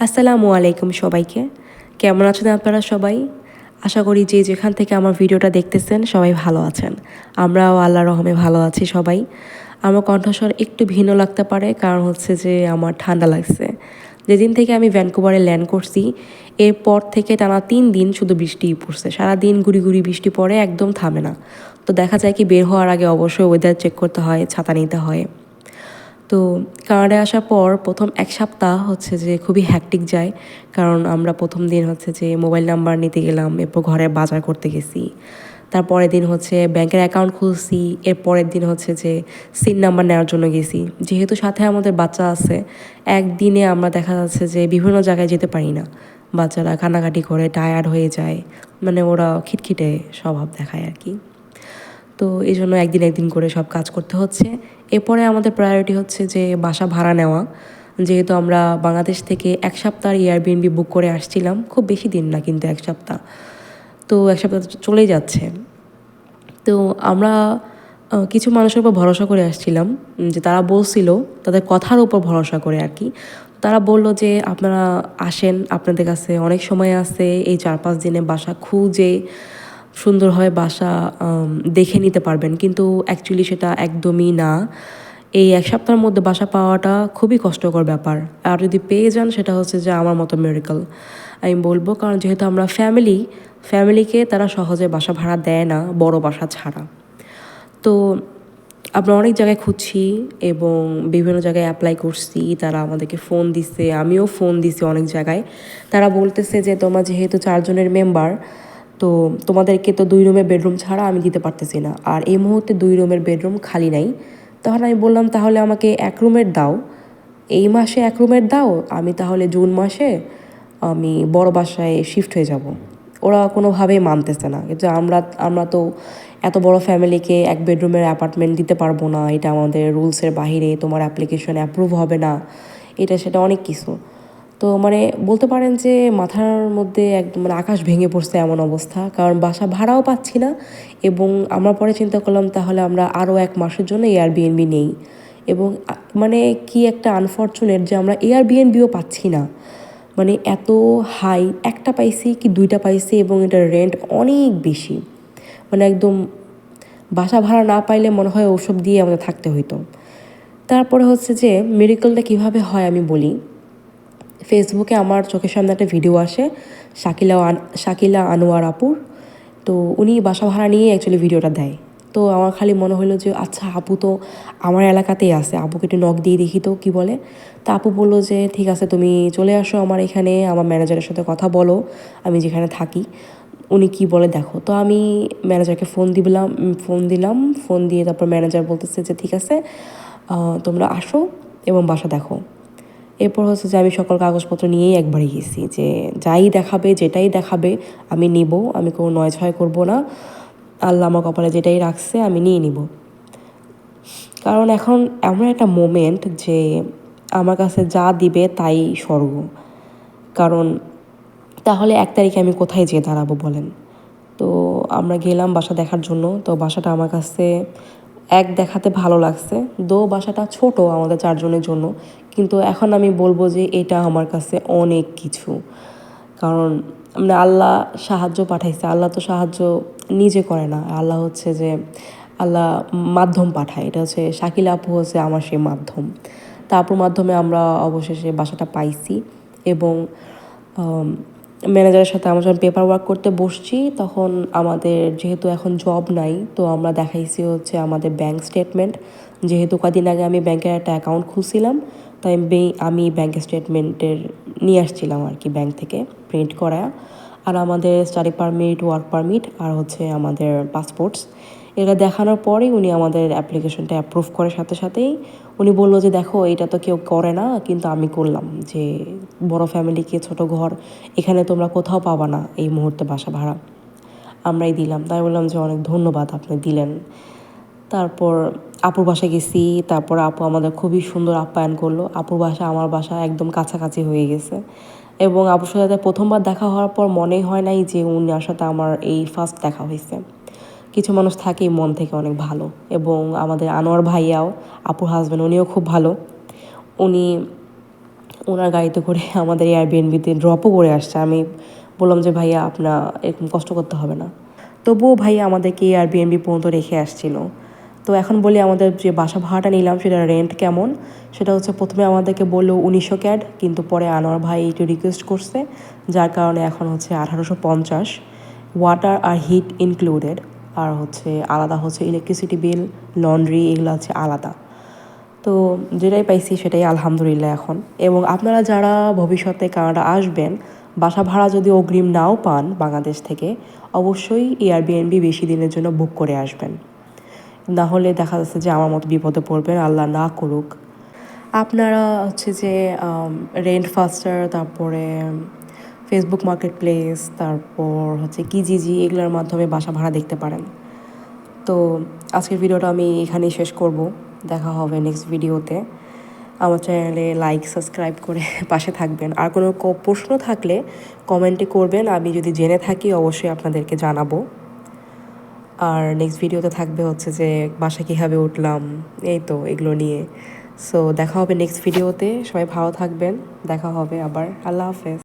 আসসালামু আলাইকুম সবাইকে। কেমন আছেন আপনারা সবাই? আশা করি যে যেখান থেকে আমার ভিডিওটা দেখতেছেন সবাই ভালো আছেন। আমরাও আল্লাহ রহমে ভালো আছি সবাই। আমার কণ্ঠস্বর একটু ভিন্ন লাগতে পারে, কারণ হচ্ছে যে আমার ঠান্ডা লাগছে। যেদিন থেকে আমি ভ্যানকুভারে ল্যান্ড করছি, এরপর থেকে টানা তিন দিন শুধু বৃষ্টিই পড়ছে। সারাদিন গুড়ি গুড়ি বৃষ্টি পড়ে, একদম থামে না। তো দেখা যায় কি বের হওয়ার আগে অবশ্যই ওয়েদার চেক করতে হয়, ছাতা নিতে হয়। তো কানাডায় আসার পর প্রথম এক সপ্তাহ হচ্ছে যে খুবই হ্যাকটিক যায়। কারণ আমরা প্রথম দিন হচ্ছে যে মোবাইল নাম্বার নিতে গেলাম, এরপর ঘরে বাজার করতে গেছি। তারপরের দিন হচ্ছে ব্যাংকের অ্যাকাউন্ট খুলছি এর পরের দিন হচ্ছে যে সিন নাম্বার নেওয়ার জন্য গেছি। যেহেতু সাথে আমাদের বাচ্চা আছে, একদিনে আমরা দেখা যাচ্ছে যে বিভিন্ন জায়গায় যেতে পারি না। বাচ্চারা কান্নাকাটি করে টায়ার্ড হয়ে যায় মানে ওরা খিটখিটে স্বভাব দেখায় আর কি। তো এই জন্য একদিন একদিন করে সব কাজ করতে হচ্ছে। এরপরে আমাদের প্রায়োরিটি হচ্ছে যে বাসা ভাড়া নেওয়া। যেহেতু আমরা বাংলাদেশ থেকে এক সপ্তাহ এয়ারবিএনবি বুক করে আসছিলাম, খুব বেশি দিন না কিন্তু এক সপ্তাহ। তো এক সপ্তাহ চলেই যাচ্ছে। তো আমরা কিছু মানুষের উপর ভরসা করে আসছিলাম যে তারা বলছিল, তাদের কথার উপর ভরসা করে আর কি। তারা বলল যে, আপনারা আসেন, আপনাদের কাছে অনেক সময় আছে, এই চার পাঁচ দিনে বাসা খুঁজে সুন্দরভাবে বাসা দেখে নিতে পারবেন। কিন্তু অ্যাকচুয়ালি সেটা একদমই না। এই এক সপ্তাহের মধ্যে বাসা পাওয়াটা খুবই কষ্টকর ব্যাপার। আর যদি পেয়ে যান, সেটা হচ্ছে যে আমার মতো মেরিকল আমি বলব, কারণ যেহেতু আমরা ফ্যামিলি ফ্যামিলিকে তারা সহজে বাসা ভাড়া দেয় না, বড় বাসা ছাড়া। তো আমরা অনেক জায়গায় খুঁজছি এবং বিভিন্ন জায়গায় অ্যাপ্লাই করছি। তারা আমাদেরকে ফোন দিছে, আমিও ফোন দিছি অনেক জায়গায়। তারা বলতেছে যে, তোমার যেহেতু চারজনের মেম্বার তো তোমাদেরকে তো দুই রুমের বেডরুম ছাড়া আমি দিতে পারতেছি না। আর এই মুহূর্তে দুই রুমের বেডরুম খালি নাই। তখন আমি বললাম, তাহলে আমাকে এক রুমের দাও। এই মাসে এক রুমের দাও, আমি তাহলে জুন মাসে আমি বড় বাসায় শিফট হয়ে যাব। ওরা কোনোভাবেই মানতেছে না। কিন্তু আমরা আমরা তো এত বড় ফ্যামিলিকে এক বেডরুমের অ্যাপার্টমেন্ট দিতে পারব না। এটা আমাদের রুলসের বাহিরে তোমার অ্যাপ্লিকেশন অ্যাপ্রুভ হবে না। এটা সেটা অনেক কিছু। তো মানে বলতে পারেন যে মাথার মধ্যে একদম মানে আকাশ ভেঙে পড়ছে এমন অবস্থা। কারণ বাসা ভাড়াও পাচ্ছি না এবং আমরা পরে চিন্তা করলাম তাহলে আমরা আরও এক মাসের জন্য এয়ারবিএনবি নেই। এবং মানে কি একটা আনফর্চুনেট যে আমরা এয়ারবিএনবিও পাচ্ছি না। মানে এত হাই একটা পাইছি কি দুইটা পাইছি এবং এটার রেন্ট অনেক বেশি। মানে একদম বাসা ভাড়া না পাইলে মনে হয় ওসব দিয়ে আমাদের থাকতে হইতো। তারপরে হচ্ছে যে মেডিকেলটা কীভাবে হয় আমি বলি। ফেসবুকে আমার চোখের সামনে একটা ভিডিও আসে, শাকিলা শাকিলা আনোয়ার আপুর। তো উনি বাসা ভাড়া নিয়ে অ্যাকচুয়ালি ভিডিওটা দেয়। তো আমার খালি মনে হলো যে আচ্ছা আপু তো আমার এলাকাতেই আছে, আপুকে একটু নখ দিয়ে দেখি তো, কী বলে? তা আপু বলল যে, ঠিক আছে, তুমি চলে আসো আমার এখানে, আমার ম্যানেজারের সাথে কথা বলো, আমি যেখানে থাকি। উনি কি বলে, দেখো। তো আমি ম্যানেজারকে ফোন দিলাম ফোন দিলাম ফোন দিয়ে তারপর ম্যানেজার বলতেছে যে, ঠিক আছে তোমরা আসো এবং বাসা দেখো। এরপর হচ্ছে যে আমি সকল কাগজপত্র নিয়েই একবারই গেছি যে যাই দেখাবে, যেটাই দেখাবে, আমি নিব, আমি কোনো নয় ছয় করব না। আল্লাহ আমার কপালে যেটাই রাখছে, আমি নিয়ে নিব। কারণ এখন এমন একটা মোমেন্ট যে আমার কাছে যা দিবে তাই স্বর্গ। কারণ তাহলে এক তারিখে আমি কোথায় যেয়ে দাঁড়াবো বলেন? তো আমরা গেলাম বাসা দেখার জন্য, তো বাসাটা আমার কাছে এক দেখাতে ভালো লাগছে। দো বাসাটা ছোট আমাদের চারজনের জন্য। কিন্তু এখন আমি বলব যে এটা আমার কাছে অনেক কিছু। কারণ মানে আল্লাহ সাহায্য পাঠাইছে। আল্লাহ তো সাহায্য নিজে করে না। আল্লাহ হচ্ছে যে, আল্লাহ মাধ্যম পাঠায়। এটা হচ্ছে শাকিল আপু হচ্ছে আমার সেই মাধ্যম। তারপর মাধ্যমে আমরা অবশেষে বাসাটা পাইছি এবং ম্যানেজারের সাথে আমরা যখন পেপার ওয়ার্ক করতে বসছি, তখন আমাদের যেহেতু এখন জব নাই, তো আমরা দেখাইছি হচ্ছে আমাদের ব্যাংক স্টেটমেন্ট যেহেতু কদিন আগে আমি ব্যাংকের একটা অ্যাকাউন্ট খুলছিলাম, তাই আমি ব্যাংক স্টেটমেন্টের নিয়ে আসছিলাম আর কি ব্যাংক থেকে প্রিন্ট করা। আর আমাদের স্টাডি পারমিট ওয়ার্ক পারমিট আর হচ্ছে আমাদের পাসপোর্টস এটা দেখানোর পরেই উনি আমাদের অ্যাপ্লিকেশনটা অ্যাপ্রুভ করার সাথে সাথেই উনি বলল যে, দেখো, এটা তো কেউ করে না, কিন্তু আমি করলাম যে, বড় ফ্যামিলিকে ছোট ঘর, এখানে তোমরা কোথাও পাবা না এই মুহূর্তে বাসা ভাড়া। আমরাই দিলাম। তাই বললাম যে, অনেক ধন্যবাদ আপনি দিলেন। তারপর আপুর বাসায় গেছি। তারপর আপু আমাদের খুবই সুন্দর আপ্যায়ন করল। আপুর বাসা আমার বাসা একদম কাছাকাছি হয়ে গেছে। এবং আপুর সাথে প্রথমবার দেখা হওয়ার পর মনে হয় নাই যে, উনার সাথে আমার এই ফার্স্ট দেখা হয়েছে। কিছু মানুষ থাকেই মন থেকে অনেক ভালো এবং আমাদের আনোয়ার ভাইয়াও, আপুর হাজব্যান্ড উনিও খুব ভালো। উনি ওনার গাড়িতে করে আমাদের এয়ারবিএনবিতে ড্রপও করে আসছে। আমি বললাম যে, ভাইয়া আপনার এরকম কষ্ট করতে হবে না। তবুও ভাইয়া আমাদেরকে এয়ারবিএনবি পর্যন্ত রেখে আসছিল। তো এখন বলি আমাদের যে বাসা ভাড়াটা নিলাম সেটা রেন্ট কেমন? সেটা হচ্ছে প্রথমে আমাদেরকে বলল উনিশশো ক্যাড, কিন্তু পরে আনোয়ার ভাই একটু রিকোয়েস্ট করছে, যার কারণে এখন হচ্ছে আঠারোশো পঞ্চাশ ওয়াটার আর হিট ইনক্লুডেড আর হচ্ছে আলাদা হচ্ছে ইলেকট্রিসিটি বিল লন্ড্রি এগুলো হচ্ছে আলাদা। তো যেটাই পাইছি সেটাই আলহামদুলিল্লাহ এখন। এবং আপনারা যারা ভবিষ্যতে কানাডা আসবেন, বাসা ভাড়া যদি অগ্রিম নাও পান বাংলাদেশ থেকে, অবশ্যই এয়ারবিএনবি বেশি দিনের জন্য বুক করে আসবেন। না হলে দেখা যাচ্ছে যে আমার মতো বিপদে পড়বেন, আল্লাহ না করুক। আপনারা হচ্ছে যে রেন্ট ফাস্টার তারপরে ফেসবুক মার্কেট প্লেস তারপর হচ্ছে কিজিজি এগুলোর মাধ্যমে বাসা ভাড়া দেখতে পারেন। তো আজকের ভিডিওটা আমি এখানেই শেষ করব। দেখা হবে নেক্সট ভিডিওতে। আমার চ্যানেলে লাইক সাবস্ক্রাইব করে পাশে থাকবেন। আর কোনো প্রশ্ন থাকলে কমেন্টে করবেন। আমি যদি জেনে থাকি, অবশ্যই আপনাদেরকে জানাব। আর নেক্সট ভিডিওতে থাকবে হচ্ছে যে, বাসা কীভাবে উঠলাম, এই তো এগুলো নিয়ে। সো দেখা হবে নেক্সট ভিডিওতে। সবাই ভালো থাকবেন। দেখা হবে আবার। আল্লাহ হাফেজ।